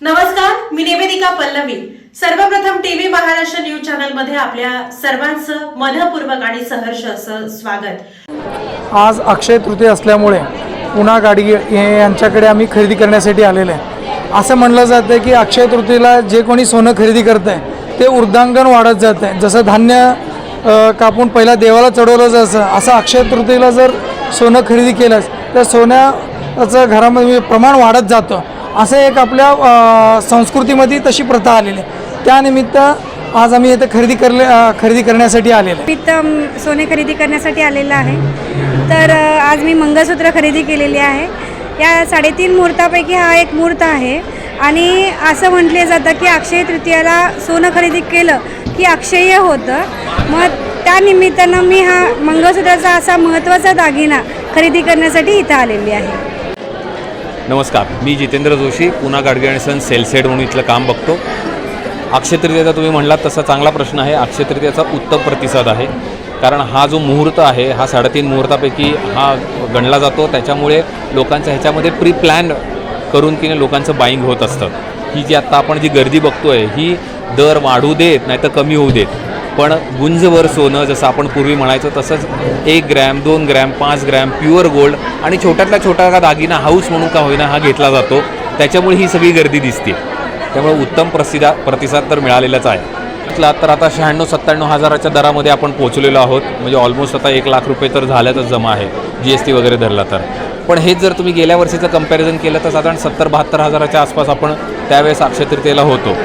नमस्कार मी निवेदिका पल्लवी. सर्वप्रथम TV Maharashtra news चॅनलमध्ये आपल्या सर्वांचं मनपूर्वक आणि सहर्ष असं स्वागत. आज अक्षय तृतीय असल्यामुळे पुन्हा गाडी यांच्याकडे आम्ही खरेदी करण्यासाठी आलेले आहे. असं म्हणलं जातं की अक्षय तृतीयेला जे कोणी सोनं खरेदी करत आहे ते ऊर्ध्वांकन वाढत जातं आहे जसं धान्य कापून पहिला देवाला चढवलं जायचं असं अक्षय तृतीयेला जर सोनं खरेदी केलंच तर सोन्याचं घरामध्ये म्हणजे प्रमाण वाढत जातं. असं एक आपल्या संस्कृतीमध्ये तशी प्रथा आलेली आहे. त्यानिमित्त आज आम्ही इथं खरेदी करले खरेदी करण्यासाठी आलेले आहे. मी सोने खरेदी करण्यासाठी आलेलं आहे. तर आज मी मंगळसूत्र खरेदी केलेली आहे. या साडेतीन मुहूर्तापैकी हा एक मुहूर्त आहे. आणि असं म्हटले जातं की अक्षय तृतीयाला सोनं खरेदी केलं की अक्षय होतं. मग त्यानिमित्तानं मी हा मंगळसूत्राचा असा महत्त्वाचा दागिना खरेदी करण्यासाठी इथं आलेली आहे. नमस्कार मी जितेंद्र जोशी पुन्हा गाडगे आणि सन सेलसेड म्हणून इथलं काम बघतो. अक्षयतृतीयाचा तुम्ही म्हणलात तसा चांगला प्रश्न आहे. अक्षयतृतीयाचा उत्तम प्रतिसाद आहे. कारण हा जो मुहूर्त आहे हा साडेतीन मुहूर्तापैकी हा गणला जातो. त्याच्यामुळे लोकांचं ह्याच्यामध्ये प्री प्लॅन करून की नाही लोकांचं बाईंग होत असतं. ही जी आत्ता आपण जी गर्दी बघतो आहे ही दर वाढू देत नाही तर कमी होऊ देत. पण गुंजभर सोनं जसं आपण पूर्वी म्हणायचो तसंच एक ग्रॅम दोन ग्रॅम पाच ग्रॅम प्युअर गोल्ड आणि छोट्यातला छोटा का दागिना हाऊस म्हणून का होईना हा घेतला जातो. त्याच्यामुळे ही सगळी गर्दी दिसते. त्यामुळे उत्तम प्रसिदा प्रतिसाद तर मिळालेलाच आहे. म्हटलं तर आता शहाण्णव सत्त्याण्णव हजाराच्या दरामध्ये आपण पोहोचलेलो आहोत. म्हणजे ऑलमोस्ट आता एक लाख रुपये तर झाल्यातच जमा आहे जी एस टी वगैरे धरला तर. पण हेच जर तुम्ही गेल्या वर्षीचं कंपॅरिझन केलं तर साधारण सत्तर बहात्तर हजाराच्या आसपास आपण त्यावेळेस अक्षय होतो.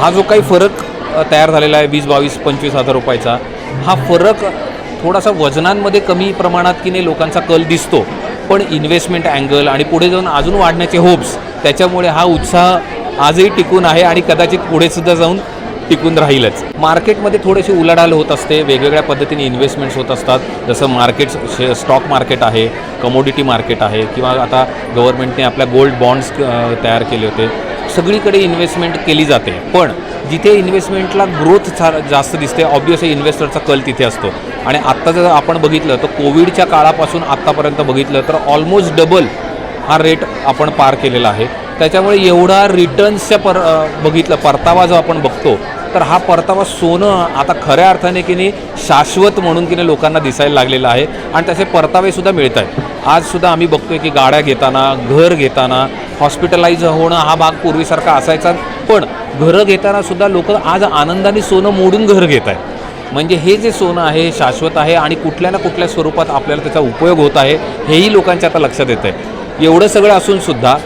हा जो काही फरक तयार झालेला आहे वीस बावीस पंचवीस हजार रुपयाचा. हा फरक थोडासा वजनांमध्ये कमी प्रमाणात की नाही लोकांचा कल दिसतो. पण इन्व्हेस्टमेंट अँगल आणि पुढे जाऊन अजून वाढण्याचे होप्स त्याच्यामुळे हा उत्साह आजही टिकून आहे आणि कदाचित पुढेसुद्धा जाऊन टिकून राहीलच. मार्केटमध्ये थोडेसे उलाढाल होत असते वेगवेगळ्या पद्धतीने इन्व्हेस्टमेंट्स होत असतात. जसं मार्केट शे स्टॉक मार्केट आहे कमोडिटी मार्केट आहे किंवा आता गव्हर्नमेंटने आपल्या गोल्ड बॉन्ड्स तयार केले होते. सगळीकडे इन्व्हेस्टमेंट केली जाते. पण जिथे इन्व्हेस्टमेंटला ग्रोथ जास्त दिसते ऑब्वियसली इन्व्हेस्टरचा कल तिथे असतो. आणि आत्ता जर आपण बघितलं तर कोविडच्या काळापासून आत्तापर्यंत बघितलं तर ऑलमोस्ट डबल हा रेट आपण पार केलेला आहे. त्याच्यामुळे एवढा रिटर्न्सच्या पर बघितलं परतावा जो आपण बघतो तर हा परतावा सोनं आता खऱ्या अर्थाने की नाही शाश्वत म्हणून की नाही लोकांना दिसायला लागलेला आहे. आणि त्याचे परतावेसुद्धा मिळत आहेत. आजसुद्धा आम्ही बघतोय की गाड्या घेताना घर घेताना हॉस्पिटलाइज होणं हा भाग पूर्वीसारखा असायचा. पण घरं घेतानासुद्धा लोक आज आनंदाने सोनं मोडून घर घेत आहेत. म्हणजे हे जे सोनं आहे हे शाश्वत आहे आणि कुठल्या ना कुठल्या स्वरूपात आपल्याला त्याचा उपयोग होत आहे हेही लोकांच्या आता लक्षात येतं आहे एवढं सगळं असूनसुद्धा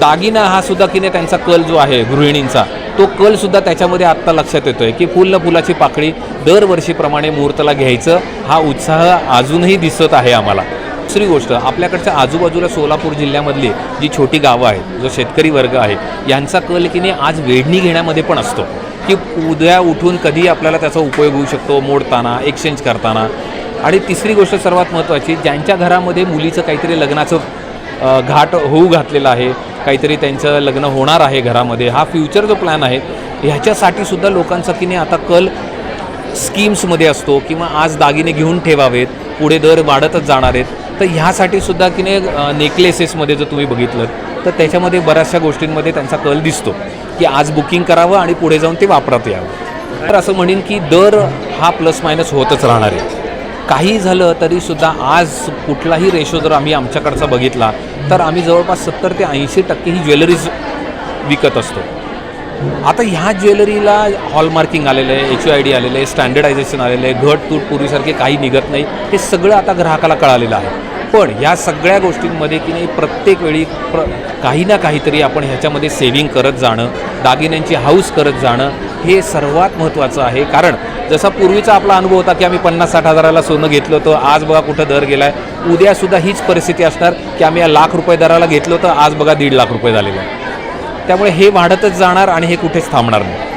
दागिना हा सुद्धा की नाही त्यांचा कल जो आहे गृहिणींचा तो कलसुद्धा त्याच्यामध्ये आत्ता लक्षात येतो आहे की फुल फुलाची पाकळी दरवर्षीप्रमाणे मुहूर्ताला घ्यायचं हा उत्साह अजूनही दिसत आहे आम्हाला. दुसरी गोष्ट आपल्याकडच्या आजूबाजूला सोलापूर जिल्ह्यामधली जी छोटी गावं आहेत जो शेतकरी वर्ग आहे यांचा कल की नाही आज वेढणी घेण्यामध्ये पण असतो. की उद्या उठून कधी आपल्याला त्याचा उपयोग होऊ शकतो मोडताना एक्सचेंज करताना. आणि तिसरी गोष्ट सर्वात महत्त्वाची ज्यांच्या घरामध्ये मुलीचं काहीतरी लग्नाचं घाट होऊ घातलेलं आहे काहीतरी त्यांचं लग्न होणार आहे घरामध्ये. हा फ्युचर जो प्लॅन आहे ह्याच्यासाठी सुद्धा लोकांचा की नाही आता कल स्कीम्समध्ये असतो किंवा आज दागिने घेऊन ठेवावेत पुढे दर वाढतच जाणार आहेत. तर ह्यासाठी सुद्धा की नाही नेकलेसेसमध्ये जर तुम्ही बघितलं तर त्याच्यामध्ये बऱ्याचशा गोष्टींमध्ये त्यांचा कल दिसतो की आज बुकिंग करावं आणि पुढे जाऊन ते वापरात यावं. तर असं म्हणेन की दर हा प्लस मायनस होतच राहणार आहे. काही झालं तरीसुद्धा आज कुठलाही रेशो जर आम्ही आमच्याकडचा बघितला तर आम्ही जवळपास सत्तर ते ऐंशी टक्के ही ज्वेलरीज विकत असतो. आता ह्या ज्वेलरीला हॉलमार्किंग आलेलं आहे एच आय डी आलेलं आहे स्टँडर्डायझेशन आलेलं आहे घट तूट पूर्वीसारखे काही निघत नाही हे सगळं आता ग्राहकाला कळालेलं आहे. पण ह्या सगळ्या गोष्टींमध्ये की नाही प्रत्येक वेळी प्र काही ना काहीतरी आपण ह्याच्यामध्ये सेविंग करत जाणं दागिन्यांची हाऊस करत जाणं हे सर्वात महत्त्वाचं आहे. कारण जसा पूर्वीचा आपला अनुभव होता की आम्ही पन्नास साठ हजाराला सोनं घेतलं होतं आज बघा कुठं दर गेला आहे उद्यासुद्धा हीच परिस्थिती असणार की आम्ही या लाख रुपये दराला घेतलं होतं आज बघा दीड लाख रुपये झालेलं आहे त्यामुळे हे वाढतच जाणार आणि हे कुठेच थांबणार नाही.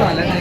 ก่อนแล้วไง